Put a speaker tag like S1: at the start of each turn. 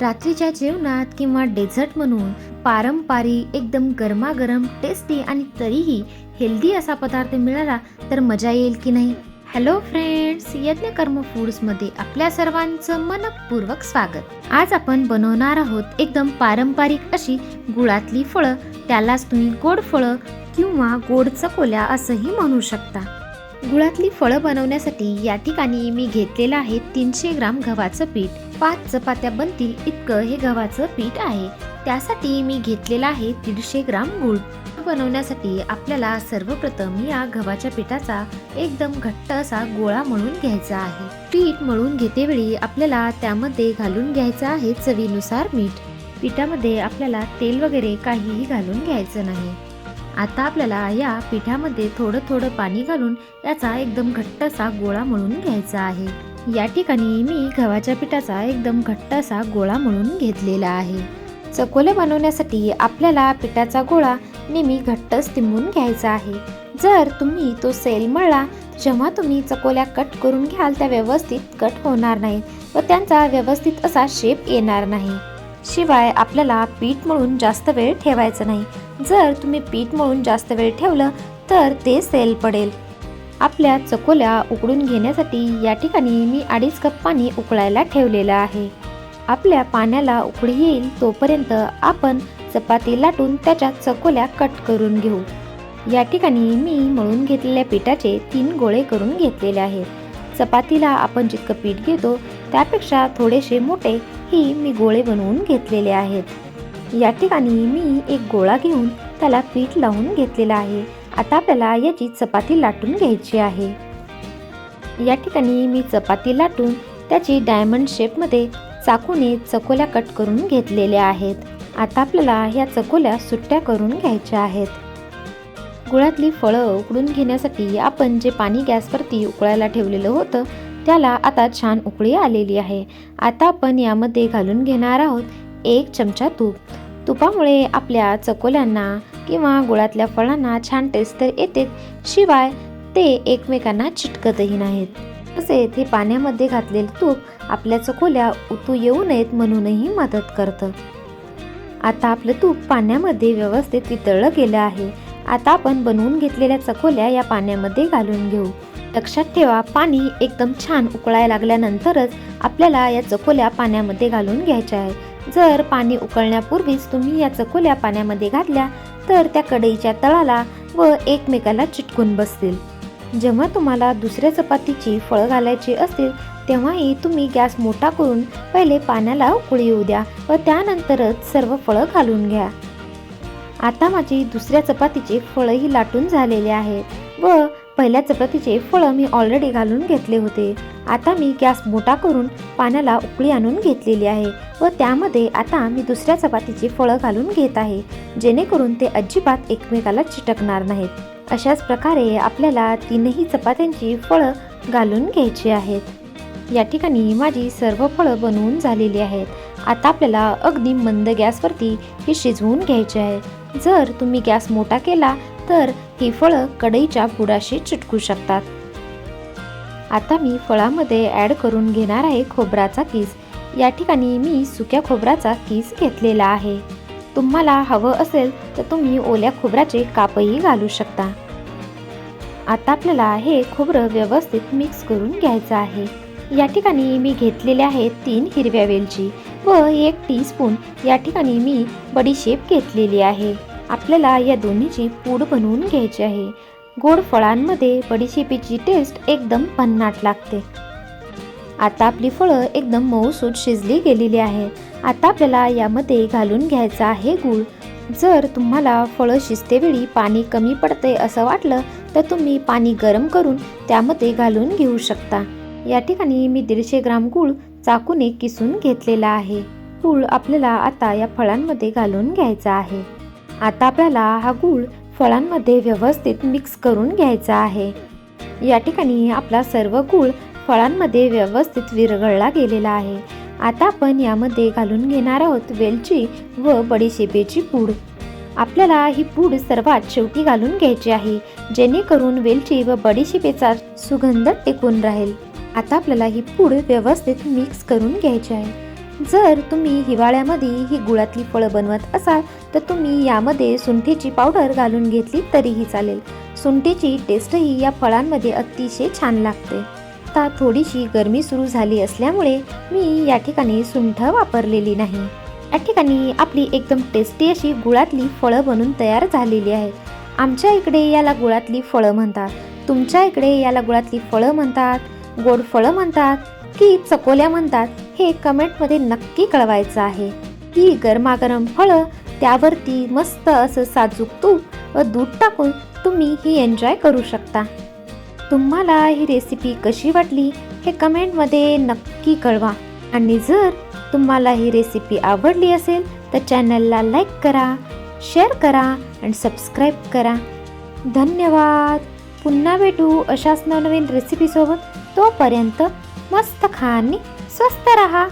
S1: रात्रीच्या जेवणात किंवा डेझर्ट म्हणून पारंपरिक एकदम गरमागरम टेस्टी आणि तरीही हेल्दी असा पदार्थ मिळाला तर मजा येईल की नाही? हॅलो फ्रेंड्स यज्ञकर्म फूड्समध्ये आपल्या सर्वांचं मनपूर्वक स्वागत. आज आपण बनवणार आहोत एकदम पारंपरिक अशी गुळातली फळं. त्यालाच तुम्ही गोड फळं किंवा गोड चकोल्या असंही म्हणू शकता. गुळातली फळं बनवण्यासाठी या ठिकाणी मी घेतलेलं आहे तीनशे ग्राम गव्हाचं पीठ. पाच चपात्या बनतील इतकं हे गव्हाचं पीठ आहे. त्यासाठी मी घेतलेलं आहे दीडशे ग्राम गुळ. बनवण्यासाठी आपल्याला सर्वप्रथम या गव्हाच्या पिठाचा एकदम घट्ट असा गोळा मळून घ्यायचा आहे. पीठ मळून घेतेवेळी आपल्याला त्यामध्ये घालून घ्यायचं आहे चवीनुसार मीठ. पिठामध्ये आपल्याला तेल वगैरे काहीही घालून घ्यायचं नाही. आता आपल्याला या पिठामध्ये थोडं थोडं पाणी घालून याचा एकदम घट्ट असा गोळा मळून घ्यायचा आहे. या ठिकाणी मी गव्हाच्या पिठाचा एकदम घट्ट असा गोळा मळून घेतलेला आहे. चकोले बनवण्यासाठी आपल्याला पिठाचा गोळा नेहमी घट्टच तिंबून घ्यायचा आहे. जर तुम्ही तो सेल मळला जेव्हा तुम्ही चकोल्या कट करून घ्याल त्या व्यवस्थित कट होणार नाही व त्यांचा व्यवस्थित असा शेप येणार नाही. शिवाय आपल्याला पीठ मळून जास्त वेळ ठेवायचं नाही. जर तुम्ही पीठ मळून जास्त वेळ ठेवलं तर ते सेल पडेल. आपल्या चकोल्या उकडून घेण्यासाठी या ठिकाणी मी अडीच कप पाणी उकळायला ठेवलेलं आहे. आपल्या पाण्याला उकळी येईल तोपर्यंत आपण चपाती लाटून त्याच्या चकोल्या कट करून घेऊ. या ठिकाणी मी मळून घेतलेल्या पिठाचे तीन गोळे करून घेतलेले आहेत. चपातीला आपण जितकं पीठ घेतो त्यापेक्षा थोडेसे मोठे ही मी गोळे बनवून घेतलेले आहेत. या ठिकाणी मी एक गोळा घेऊन त्याला पीठ लावून घेतलेला आहे. आता आपल्याला याची चपाती लाटून घ्यायची आहे. या ठिकाणी मी चपाती लाटून त्याची डायमंड शेपमध्ये चाकूने चकोल्या कट करून घेतलेल्या आहेत. आता आपल्याला ह्या चकोल्या सुट्ट्या करून घ्यायच्या आहेत. गुळातली फळं उकडून घेण्यासाठी आपण जे पाणी गॅसवरती उकळायला ठेवलेलं होतं त्याला आता छान उकळी आलेली आहे. आता आपण यामध्ये घालून घेणार आहोत एक चमचा तूप. तुपामुळे आपल्या चकोल्यांना किंवा गुळातल्या फळांना छान टेस्ट तर येते शिवाय ते एकमेकांना चिटकतही नाहीत. तसेच हे पाण्यामध्ये घातलेलं तूप आपल्या चकोल्या उतू येऊ नयेत म्हणूनही मदत करतं. आता आपलं तूप पाण्यामध्ये व्यवस्थित वितळलं गेलं आहे. आता आपण बनवून घेतलेल्या चकोल्या या पाण्यामध्ये घालून घेऊ. लक्षात ठेवा पाणी एकदम छान उकळायला लागल्यानंतरच आपल्याला या चकोल्या पाण्यामध्ये घालून घ्यायच्या आहे जर पाणी उकळण्यापूर्वीच तुम्ही या चकोल्या पाण्यामध्ये घातल्या तर त्या कढईच्या तळाला व एकमेकाला चिटकून बसतील. जेव्हा तुम्हाला दुसऱ्या चपातीची फळं घालायची असतील तेव्हाही तुम्ही गॅस मोठा करून पहिले पाण्याला उकळी येऊ द्या व त्यानंतरच सर्व फळं घालून घ्या. आता माझी दुसऱ्या चपातीचे फळंही लाटून झालेले आहेत व पहिल्या चपातीचे फळं मी ऑलरेडी घालून घेतले होते. आता मी गॅस मोठा करून पाण्याला उकळी आणून घेतलेली आहे व त्यामध्ये आता मी दुसऱ्या चपातीची फळं घालून घेत आहे जेणेकरून ते अजिबात एकमेकाला चिटकणार नाहीत. अशाच प्रकारे आपल्याला तीनही चपात्यांची फळं घालून घ्यायची आहेत. या ठिकाणी माझी सर्व फळं बनवून झालेली आहेत. आता आपल्याला अगदी मंद गॅसवरती ही शिजवून घ्यायची आहे. जर तुम्ही गॅस मोठा केला तर ही फळं कढईच्या बुडाशी चिटकू शकतात. आता मी फळामध्ये ॲड करून घेणार आहे खोबराचा किस. या ठिकाणी मी सुक्या खोबराचा किस घेतलेला आहे. तुम्हाला हवं असेल तर तुम्ही ओल्या खोबऱ्याचे कापही घालू शकता. आता आपल्याला हे खोबरं व्यवस्थित मिक्स करून घ्यायचं आहे. या ठिकाणी मी घेतलेले आहेत तीन हिरव्या वेलची व एक टीस्पून. या ठिकाणी मी बडीशेप घेतलेली आहे. आपल्याला या दोन्हीची पूड बनवून घ्यायची आहे. गोड फळांमध्ये बडीशेपीची टेस्ट एकदम भन्नाट लागते. आता आपली फळं एकदम मऊसूट शिजली गेलेली आहे. आता आपल्याला यामध्ये घालून घ्यायचा आहे गूळ. जर तुम्हाला फळं शिजतेवेळी पाणी कमी पडते असं वाटलं तर तुम्ही पाणी गरम करून त्यामध्ये घालून घेऊ शकता. या ठिकाणी मी दीडशे ग्राम गूळ चाकूने किसून घेतलेला आहे. गूळ आपल्याला आता या फळांमध्ये घालून घ्यायचा आहे. आता आपल्याला हा गूळ फळांमध्ये व्यवस्थित मिक्स करून घ्यायचा आहे. या ठिकाणी आपला सर्व गूळ फळांमध्ये व्यवस्थित विरघळला गेलेला आहे. आता आपण यामध्ये घालून घेणार आहोत वेलची व बडीशेपेची पूड. आपल्याला ही पूड सर्वात शेवटी घालून घ्यायची आहे जेणेकरून वेलची व बडीशेपेचा सुगंध टिकून राहील. आता आपल्याला ही पूड व्यवस्थित मिक्स करून घ्यायची आहे. जर तुम्ही हिवाळ्यामध्ये ही गुळातली फळं बनवत असाल तर तुम्ही यामध्ये सुंठीची पावडर घालून घेतली तरीही चालेल. सुंठीची टेस्टही या फळांमध्ये अतिशय छान लागते. आता थोडीशी गरमी सुरू झाली असल्यामुळे मी या ठिकाणी सुंठ वापरलेली नाही. या ठिकाणी आपली एकदम टेस्टी अशी गुळातली फळं बनून तयार झालेली आहेत आमच्या इकडे याला गुळातली फळं म्हणतात. तुमच्या इकडे याला गुळातली फळं म्हणतात. गोड फळं म्हणतात की चकोल्या म्हणतात. हे कमेंटमध्ये नक्की कळवायचं आहे. ही गरमागरम फळं त्यावरती मस्त असं साजूक तूप व दूध टाकून तुम्ही ही एन्जॉय करू शकता. तुम्हाला ही रेसिपी कशी वाटली हे कमेंटमध्ये नक्की कळवा. आणि जर तुम्हाला ही रेसिपी आवडली असेल तर चॅनलला लाईक करा शेअर करा आणि सबस्क्राईब करा. धन्यवाद. पुन्हा भेटू अशाच नवनवीन रेसिपीसोबत तोपर्यंत मस्त खा आणि स्वस्त रहा.